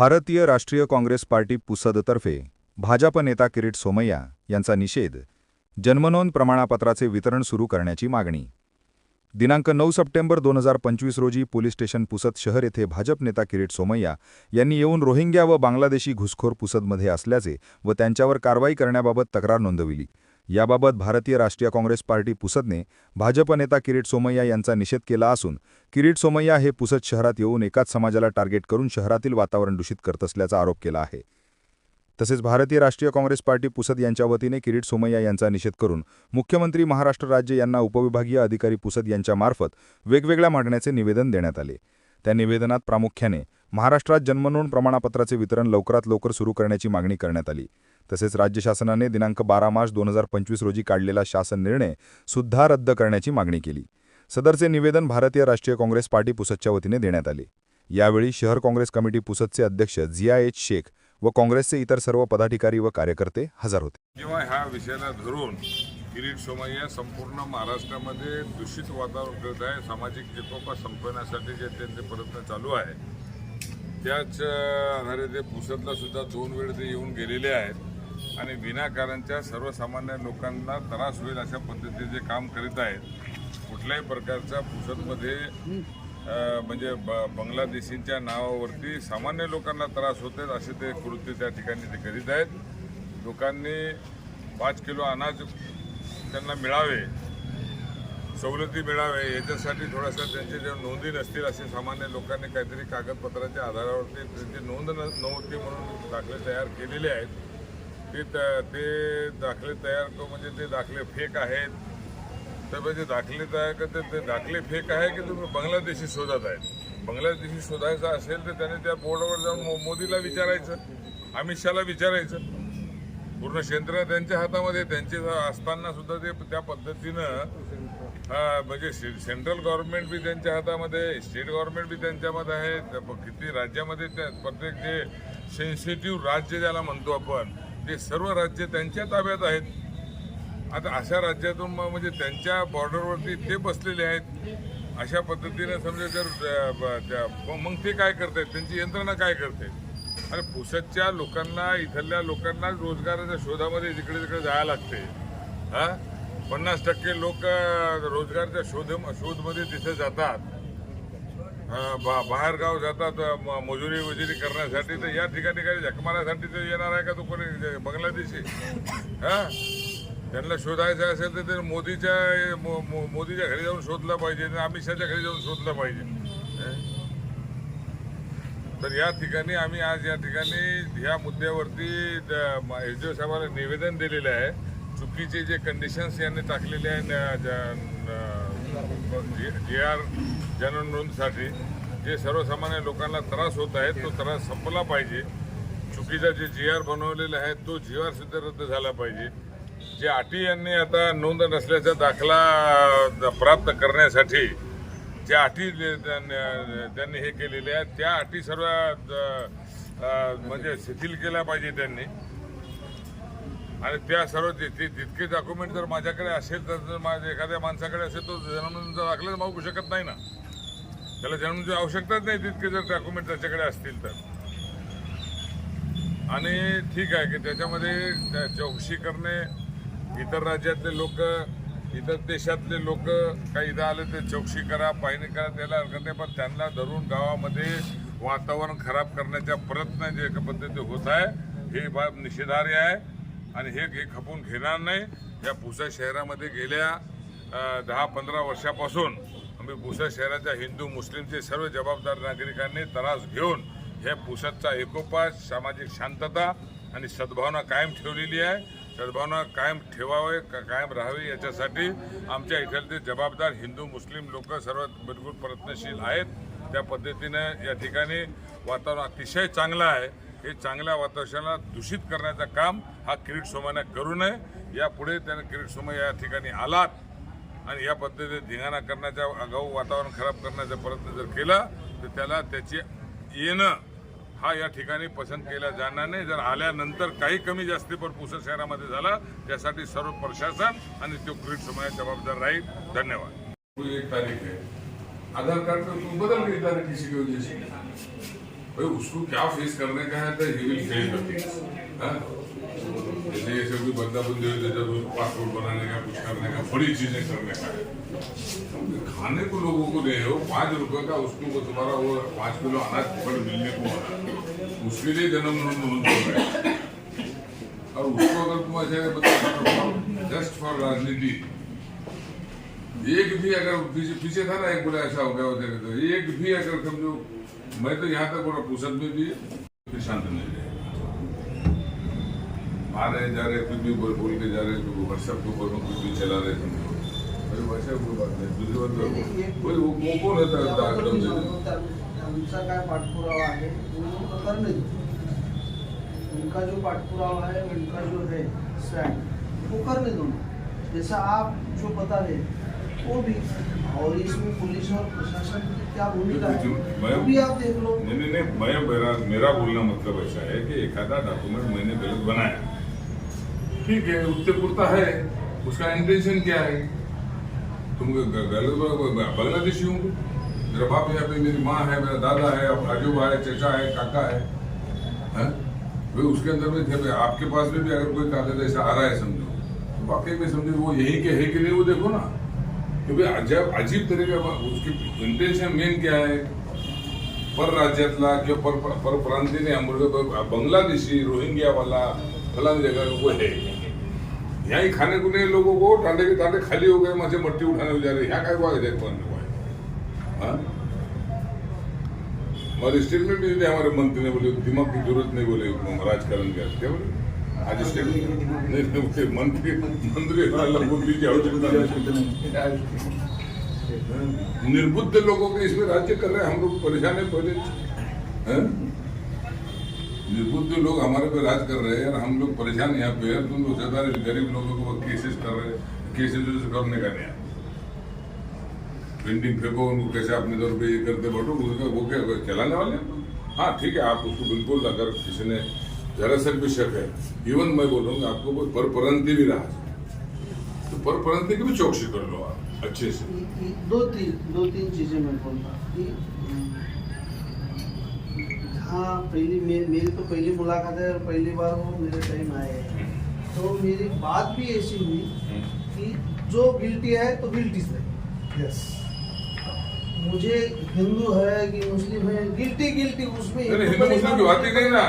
भारतीय राष्ट्रीय काँग्रेस पार्टी पुसदतर्फे भाजप नेता किरीट सोमय्या यांचा निषेध जन्मनोंद प्रमाणपत्राचे वितरण सुरू करण्याची मागणी. दिनांक नऊ सप्टेंबर दोन हजार पंचवीस रोजी पोलीस स्टेशन पुसद शहर येथे भाजप नेता किरीट सोमय्या यांनी येऊन रोहिंग्या व बांगलादेशी घुसखोर पुसदमध्ये असल्याचे व त्यांच्यावर कारवाई करण्याबाबत तक्रार नोंदविली. याबाबत भारतीय राष्ट्रीय काँग्रेस पार्टी पुसदने भाजप नेता किरीट सोमय्या यांचा निषेध केला असून किरीट सोमय्या हे पुसद शहरात येऊन एकाच समाजाला टार्गेट करून शहरातील वातावरण दूषित करत असल्याचा आरोप केला आहे. तसेच भारतीय राष्ट्रीय काँग्रेस पार्टी पुसद यांच्या वतीने किरीट सोमय्या यांचा निषेध करून मुख्यमंत्री महाराष्ट्र राज्य यांना उपविभागीय अधिकारी पुसद यांच्यामार्फत वेगवेगळ्या मागण्याचे निवेदन देण्यात आले. त्या निवेदनात प्रामुख्याने महाराष्ट्रात जन्मनोंद प्रमाणपत्राचे वितरण लवकरात लवकर सुरू करण्याची मागणी करण्यात आली. तसेच राज्य शासनाने दिनांक बारा मार्च दोन हजार पंचवीस रोजी काढलेला शासन निर्णय सुद्धा रद्द करण्याची मागणी केली. सदरचे निवेदन भारतीय राष्ट्रीय काँग्रेस पार्टी पुसदच्या वतीने देण्यात आले. यावेळी शहर काँग्रेस कमिटी पुसदचे अध्यक्ष झिया एच शेख व काँग्रेसचे इतर सर्व पदाधिकारी व कार्यकर्ते हजर होते. किंवा ह्या विषयाला धरून किरीट सोमय्या संपूर्ण महाराष्ट्रामध्ये दूषित वातावरण करत आहे. सामाजिक एकोपा संपवण्यासाठी जे त्यांचे प्रयत्न चालू आहे त्याच आधारे ते पुसदला सुद्धा दोन वेळ ते येऊन गेलेले आहेत. आणि विनाकारणच्या सर्वसामान्य लोकांना त्रास होईल अशा पद्धतीचे जे काम करीत आहेत कुठल्याही प्रकारचा पुसतमध्ये म्हणजे ब बांगलादेशींच्या नावावरती सामान्य लोकांना त्रास होते असे ते कृत्य त्या ठिकाणी ते करीत आहेत. लोकांनी पाच किलो अनाज त्यांना मिळावे सवलती मिळावे याच्यासाठी थोडासा त्यांचे जे नोंदी नसतील असे सामान्य लोकांनी काहीतरी कागदपत्राच्या आधारावरती त्यांची नोंद न- नव्हती म्हणून दाखले तयार केलेले आहेत. ते ते दाखले तयार क- म्हणजे ते दाखले फेक आहेत. तर म्हणजे दाखले तयार करते ते- दाखले फेक आहे की तुम्ही बांगलादेशी शोधत आहेत? बांगलादेशी शोधायचं असेल तर त्याने त्या बोर्डवर जाऊन मोदीला विचारायचं अमित शहाला विचारायचं. पूर्ण क्षेत्र त्यांच्या हातामध्ये त्यांचे असताना सुद्धा ते त्या पद्धतीनं म्हणजे से- सेंट्रल गव्हर्नमेंट बी त्यांच्या हातामध्ये स्टेट गव्हर्नमेंट बी त्यांच्यामध्ये आहे. त्या किती राज्यामध्ये त्या प्रत्येक जे सेन्सिटिव्ह राज्य ज्याला म्हणतो आपण ते सर्व राज्य त्यांच्या ताब्यात आहेत. आता अशा राज्यातून म्हणजे त्यांच्या बॉर्डरवरती ते बसलेले आहेत. अशा पद्धतीने समजा जर ब- त्या- मग- ते काय करतायत? त्यांची यंत्रणा काय करते आणि पुसदच्या लोकांना इथल्या लोकांना रोजगाराच्या शोधामध्ये जिकडे तिकडे जायला लागते हा? पन्नास टक्के लोक रोजगारच्या शोध शोधमध्ये तिथे जातात. बा बाहेरगाव जातात म- मजुरी वजुरी करण्यासाठी तर या ठिकाणी काही जखमाऱ्यासाठी तर येणार आहे का तो कोणी बांगलादेशी? हा? त्यांना शोधायचं असेल तर ते मोदीच्या मो- मो- मोदीच्या घरी जाऊन शोधलं पाहिजे आणि अमित शहाच्या घरी जाऊन शोधलं पाहिजे. हं? तर या ठिकाणी आम्ही आज या ठिकाणी ह्या मुद्द्यावरती एस डी ओ साहेबांना निवेदन दिलेलं आहे. चुकीचे जे कंडिशन्स यांनी टाकलेले आहे जी आर जननोंदसाठी जे सर्वसामान्य लोकांना त्रास होत आहे तो त्रास संपला पाहिजे. चुकीचा जे जी आर बनवलेला आहे तो जी आर सुद्धा रद्द झाला पाहिजे. जे अटी यांनी आता नोंद नसल्याचा दाखला प्राप्त करण्यासाठी ज्या अटी त्यांनी त्यांनी हे केलेल्या आहेत त्या अटी सर्व म्हणजे शिथिल केल्या पाहिजे त्यांनी. आणि त्या सर्व जितके डॉक्युमेंट जर माझ्याकडे असेल तर माझ्या एखाद्या माणसाकडे असेल तो जन्मनोंदचा दाखला मागू शकत नाही ना. त्याला जन्मनोंदची आवश्यकताच नाही तितके जर डॉक्युमेंट त्याच्याकडे असतील तर. आणि ठीक आहे की त्याच्यामध्ये चौकशी करणे इतर राज्यातले लोक इतर देशातले लोक काही इथं आले ते चौकशी करा पाहणी करा त्याला हरकत नाही. पण त्यांना धरून गावामध्ये वातावरण खराब करण्याचा प्रयत्न जे एका पद्धती होत आहे हे बाब निषेधार्य आहे. आणि हे खपून घेणार नाही. या पुसा शहरामध्ये गेल्या दहा पंधरा वर्षापासून आम्ही शहराच्या हिंदू मुस्लिमचे सर्व जबाबदार नागरिकांनी त्रास घेऊन हे पुसदचा एकोपा सामाजिक शांतता आणि सद्भावना कायम ठेवलेली आहे. सद्भावना कायम ठेवावे का- कायम राहावी याच्यासाठी आमच्या इथले जबाबदार हिंदू मुस्लिम लोक सर्व बिलकुल प्रयत्नशील आहेत. त्या पद्धतीनं या ठिकाणी वातावरण अतिशय चांगलं आहे. हे चांगल्या वातावरणाला दूषित करण्याचं काम हा किरीट सोमाने करू नये. यापुढे त्यानं किरीट सोमा या ठिकाणी आलात आणि या पद्धतीने धिंगाणा करण्याच्या आगाऊ वातावरण खराब करण्याचा प्रयत्न जर केला तर त्याला त्याची येणं हा या ठिकाणी पसंत केला जाणार नाही. जर आल्यानंतर काही कमी जास्ती पण पुसद शहरामध्ये झाला त्यासाठी सर्व प्रशासन आणि तो क्रीड समाज जबाबदार राहील. धन्यवाद. एक तारीख आहे. आधार कार्ड तू बदल केली तारीख किसी भाई उसको क्या फेस करने का है तो ही विल फेस बंदा बंदी हो जैसे कोई पासपोर्ट बनाने का कुछ करने का बड़ी चीज़ें करने का है खाने को लोगों को दे हो पाँच रुपए का उसको वो तुम्हारा वो पाँच किलो अनाज फल मिलने को वाला उसके लिए जन्म हैं और उसको अगर तुम ऐसे जस्ट फॉर राजनीति एक भी अगर पीछे पीछे था ना एक बोला ऐसा हो गया हो जाएगा तो एक भी अगर समझो मैं तो यहाँ तक पुसद में भी शांत नहीं आ रहे जा रहे कुछ भी बोल बोल के जा रहे तो व्हाट्सएप के ऊपर कुछ भी चला रहे समझो अरे व्हाट्सएप कोई बात नहीं दूसरी बात तो कोई वो वो कौन होता है दा- दम आमचा काय पाठपुरावा आहे तो उनका जो पाठपुरावा है उनका जो है वो करने दो जैसा आप जो बता रहे वो भी। और इसमें पुलिस और प्रशासन की क्या भूमिका है? मैं- भी आप देख लो। नहीं नहीं मैं मेरा मेरा बोलना मतलब ऐसा है कि एक आधा डॉक्यूमेंट मैंने गलत बनाया। ठीक है उत्ते पुरता है, उसका इंटेंशन क्या है? तुम गलत बांग्लादेशी हूँ। मेरा बाप पे, मेरी माँ है, मेरा दादा है आजूबा है, चचा है, काका है, हैं? भाई उसके अंदर में थे आपके पास में भी अगर कोई कागज़ ऐसा आ रहा है समझो। तो वाकई में समझो, वो यही के है कि नहीं, वो देखो ना क्योंकि अजब, अजीब तरीके उसकी इंटेंशन मेन क्या है? परराज्यातला किंवा पर पर- परप्रांतीने अमृत बांग्लादेशी रोहिंग्यावाला फलानी जगह वो है यहाँ ही खाने खुने लोगों को टांडे के टांडे खाली हो गए वहां से मट्टी उठाने को जा रहे यहाँ काय हुआ है देखने को है हमारे स्टेटमेंट भी हमारे मंत्री ने बोले दिमाग की जरूरत नहीं बोले राजकारण का क्या बोले आज स्टेटमेंट नहीं मंत्री मंत्री वाला बुद्धि की आवश्यकता निर्बुद्ध लोगों के इसमें राज्य कर रहे हैं। हम लोग परेशान है पहले। निर्बुद्ध लोग हमारे पे राज कर रहे हैं हम लोग परेशान यहाँ पे। है तुम लोग गरीब लोगों को केसेस कर रहे हैं। केसेस करने का नहीं है। पेंटिंग फेंको उनको कैसे अपने तौर पे ये करते बैठो? उसका वो क्या चलाने वाले हाँ ठीक है, आप उसको बिल्कुल अगर किसी ने जरा सा भी शक है। इवन मैं बोल रहा हूँ आपको कोई परपरंती भी रहा तो परपरंती की भी चौकसी कर लो आप। अच्छे से। दो तीन दो तीन चीज़ें मैं बोलता कि हाँ पहली मे, मेरी तो पहली मुलाकात है और पहली बार वो मेरे टाइम आए हैं। तो मेरी बात भी ऐसी हुई कि जो गिल्टी है तो गिल्टी से। यस मुझे हिंदू है कि मुस्लिम है गिल्टी गिल्टी उसमें हिंदू मुस्लिम की बात ही नहीं ना।